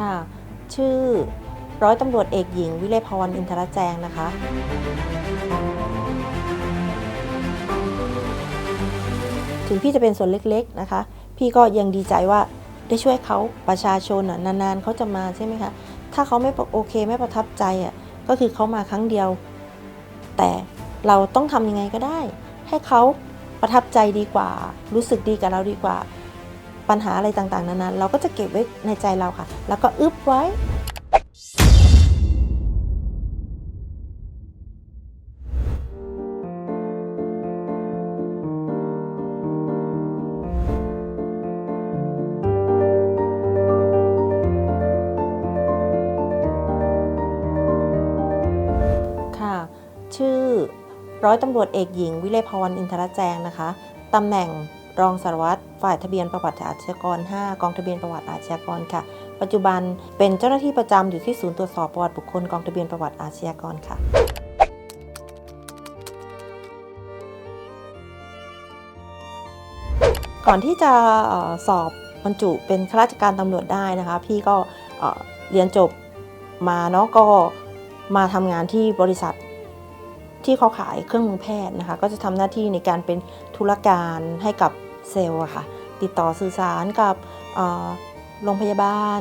ค่ะ ชื่อร้อยตำรวจเอกหญิง วิเลพรอินทรแจงนะคะ ถึงพี่จะเป็นส่วนเล็กๆนะคะ พี่ก็ยังดีใจว่าได้ช่วยเขาประชาชนอะนานๆเขาจะมาใช่ไหมคะถ้าเขาไม่โอเคไม่ประทับใจอะก็คือเขามาครั้งเดียว แต่เราต้องทำยังไงก็ได้ ให้เขาประทับใจดีกว่า รู้สึกดีกับเราดีกว่า ปัญหาอะไรต่างๆนานาเราก็จะเก็บไว้ในใจเราค่ะ แล้วก็อึบไว้ค่ะชื่อร้อยตำรวจเอกหญิง วิเลพรอินทรแจงนะคะตำแหน่ง รองสารวัตรฝ่ายทะเบียนประวัติอาชญากร 5 กองทะเบียนประวัติอาชญากรค่ะ ปัจจุบันเป็นเจ้าหน้าที่ประจำอยู่ที่ศูนย์ตรวจสอบประวัติบุคคลกองทะเบียนประวัติอาชญากรค่ะก่อนที่จะสอบบรรจุเป็นข้าราชการตำรวจได้นะคะ พี่ก็เอ่อเรียนจบมาเนาะก็มาทำงานที่บริษัทที่เขาขายเครื่องมือแพทย์นะคะ ก็จะทำหน้าที่ในการเป็นธุรการให้กับ เซลล์อะค่ะ ติดต่อสื่อสารกับโรงพยาบาล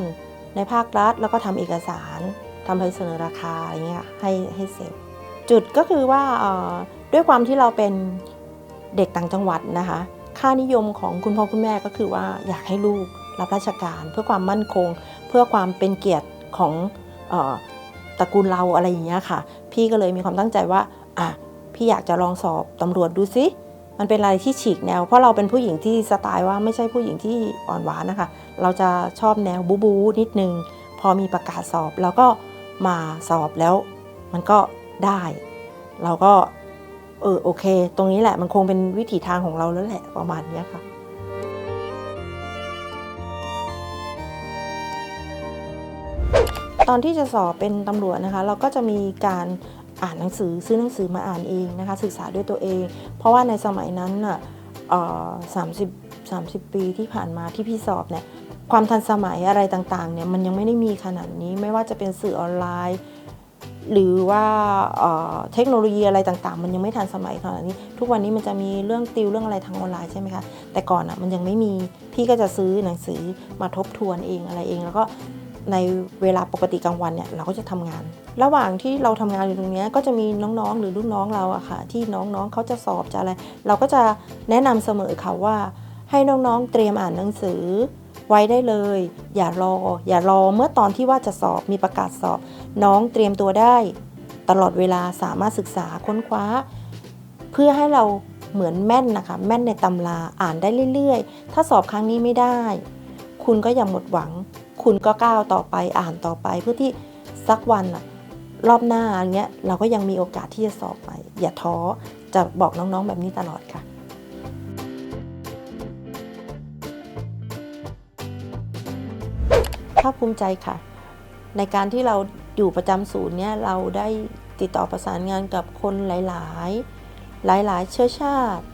ในภาครัฐ แล้วก็ทำเอกสารทำใบเสนอราคาอะไรเงี้ยให้ให้เซลล์จุดก็คือว่าด้วยความที่เราเป็นเด็กต่างจังหวัดนะคะ ค่านิยมของคุณพ่อคุณแม่ก็คือว่าอยากให้ลูกรับราชการเพื่อความมั่นคง เพื่อความเป็นเกียรติของออตระกูลเราอะไรอย่างเงี้ยค่ะ พี่ก็เลยมีความตั้งใจว่าอะพี่อยากจะลองสอบตำรวจดูซิ มันเป็นอะไรที่ฉีกแนว เพราะเราเป็นผู้หญิงที่สไตล์ว่าไม่ใช่ผู้หญิงที่อ่อนหวานนะคะ เราจะชอบแนวบูบูนิดนึง พอมีประกาศสอบเราก็มาสอบแล้ว มันก็ได้ เราก็เออโอเค ตรงนี้แหละมันคงเป็นวิถีทางของเราแล้วแหละประมาณนี้ค่ะตอนที่จะสอบเป็นตำรวจนะคะ เราก็จะมีการ อ่านหนังสือซื้อหนังสือมาอ่านเองนะคะศึกษาด้วยตัวเอง เพราะว่าในสมัยนั้นน่ะสามสิบสามสิบปีที่ผ่านมาที่พี่สอบเนี่ยความทันสมัยอะไรต่างๆเนี่ยมันยังไม่ได้มีขนาดนี้ไม่ว่าจะเป็นสื่อออนไลน์ หรือว่าเอ่อเทคโนโลยีอะไรต่างๆ มันยังไม่ทันสมัยขนาดนี้ ทุกวันนี้มันจะมีเรื่องติวเรื่องอะไรทางออนไลน์ใช่ไหมคะแต่ก่อนอะมันยังไม่มีพี่ก็จะซื้อหนังสือมาทบทวนเองอะไรเอง แล้วก็ ในเวลาปกติกลางวันเนี่ยเราก็จะทำงาน ระหว่างที่เราทำงานอยู่ตรงนี้ก็จะมีน้องๆ หรือลูกน้องเราอะค่ะ ที่น้องๆเขาจะสอบจะอะไร เราก็จะแนะนำเสมอค่ะว่า ให้น้องๆเตรียมอ่านหนังสือ ไว้ได้เลย อย่ารอ อย่ารอเมื่อตอนที่ว่าจะสอบมีประกาศสอบ น้องเตรียมตัวได้ ตลอดเวลาสามารถศึกษาค้นคว้า เพื่อให้เราเหมือนแม่นนะคะ แม่นในตำราอ่านได้เรื่อยๆ ถ้าสอบครั้งนี้ไม่ได้ คุณก็อย่าหมดหวัง คุณก็ก้าวต่อไปอ่านต่อไป เพื่อที่สักวันอะรอบหน้าอย่างเงี้ยเราก็ยังมีโอกาสที่จะสอบไปอย่าท้อจะบอกน้องๆแบบนี้ตลอดค่ะภาคภูมิใจค่ะ ในการที่เราอยู่ประจำศูนย์เนี่ยเราได้ติดต่อประสานงานกับคนหลาย ๆ หลายๆ เชื้อชาติ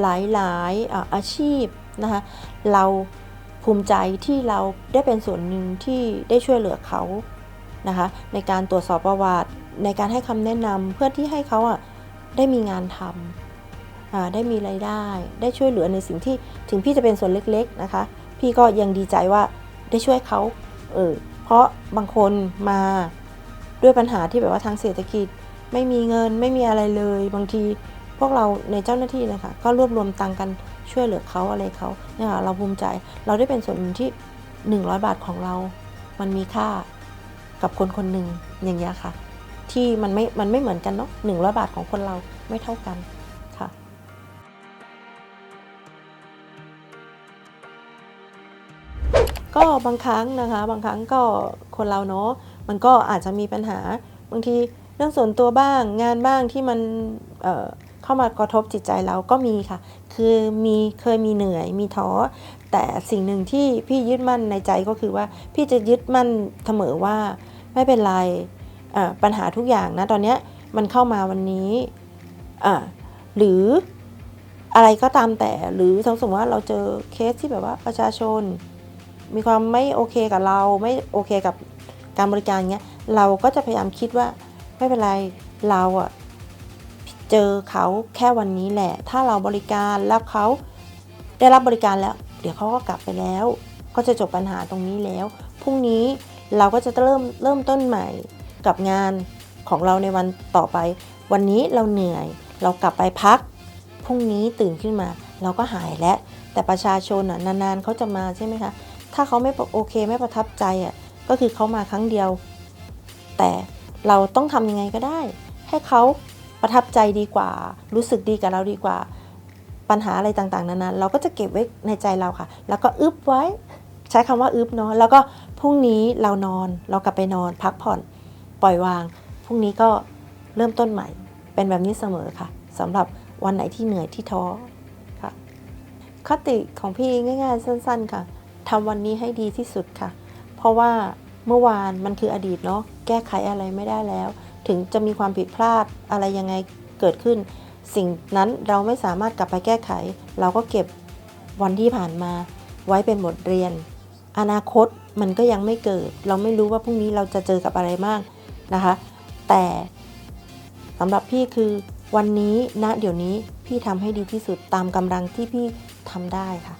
หลายๆอาชีพนะคะเรา ภูมิใจที่เราได้เป็นส่วนหนึ่งที่ได้ช่วยเหลือเขานะคะในการตรวจสอบประวัติในการให้คำแนะนำเพื่อที่ให้เขาอะได้มีงานทำอ่าได้มีไรายได้ ได้ช่วยเหลือในสิ่งที่ถึงพี่จะเป็นส่วนเล็ก ๆนะคะ พี่ก็ยังดีใจว่าได้ช่วยเขาเออเพราะบางคนมาด้วยปัญหาที่แบบว่าทางเศรษฐกิจ ไม่มีเงินไม่มีอะไรเลย บางทีพวกเราในเจ้าหน้าที่นะคะก็รวบรวมตังค์กัน ช่วยเหลือเขาอะไรเขาเนี่ยค่ะเราภูมิใจเราได้เป็นส่วนหนึ่งที่ 100 บาทของเรา มันมีค่ากับคนคนหนึ่งอย่างเงี้ยค่ะ ที่มันไม่มันไม่เหมือนกันเนาะหนึ่งร้อยบาทของคนเราไม่เท่ากันค่ะก็บางครั้งนะคะ บางครั้งก็คนเราเนาะมันก็อาจจะมีปัญหาบางทีเรื่องส่วนตัวบ้างงานบ้างที่มัน เข้ามากระทบจิตใจเราก็มีค่ะ คือมีเคยมีเหนื่อยมีท้อ แต่สิ่งหนึ่งที่พี่ยึดมั่นในใจก็คือว่า พี่จะยึดมั่นเสมอว่าไม่เป็นไรปัญหาทุกอย่างนะตอนนี้มันเข้ามาวันนี้หรืออะไรก็ตามแต่หรือสมมติว่าเราเจอเคสที่แบบว่าประชาชน มีความไม่โอเคกับเราไม่โอเคกับการบริการเงี้ยเราก็จะพยายามคิดว่าไม่เป็นไรเราอะ เจอเขาแค่วันนี้แหละ ถ้าเราบริการแล้วเขาได้รับบริการแล้ว เดี๋ยวเขาก็กลับไปแล้ว ก็จะจบปัญหาตรงนี้แล้วพรุ่งนี้เราก็จะเริ่มเริ่มต้นใหม่กับงานของเราในวันต่อไป วันนี้เราเหนื่อย เรากลับไปพักพรุ่งนี้ตื่นขึ้นมา เราก็หายแล้วแต่ประชาชนอะนานๆเขาจะมาใช่ไหมคะถ้าเขาไม่โอเคไม่ประทับใจอะก็คือเขามาครั้งเดียว แต่เราต้องทำยังไงก็ได้ ให้เขา ประทับใจดีกว่า รู้สึกดีกับเราดีกว่า ปัญหาอะไรต่างๆนานาเราก็จะเก็บไว้ในใจเราค่ะ แล้วก็อึบไว้ใช้คำว่าอึบเนาะแล้วก็พรุ่งนี้เรานอนเรากลับไปนอนพักผ่อนปล่อยวางพรุ่งนี้ก็เริ่มต้นใหม่ เป็นแบบนี้เสมอค่ะสำหรับวันไหนที่เหนื่อยที่ท้อค่ะคติของพี่ง่าย ๆ สั้น ๆค่ะทำวันนี้ให้ดีที่สุดค่ะ เพราะว่าเมื่อวานมันคืออดีตเนาะแก้ไขอะไรไม่ได้แล้ว ถึงจะมีความผิดพลาดอะไรยังไงเกิดขึ้น สิ่งนั้นเราไม่สามารถกลับไปแก้ไข เราก็เก็บวันที่ผ่านมา ไว้เป็นบทเรียน อนาคตมันก็ยังไม่เกิด เราไม่รู้ว่าพรุ่งนี้เราจะเจอกับอะไรบ้างนะคะ แต่สำหรับพี่คือวันนี้ณเดี๋ยวนี้พี่ทำให้ดีที่สุดตามกำลังที่พี่ทำได้ค่ะ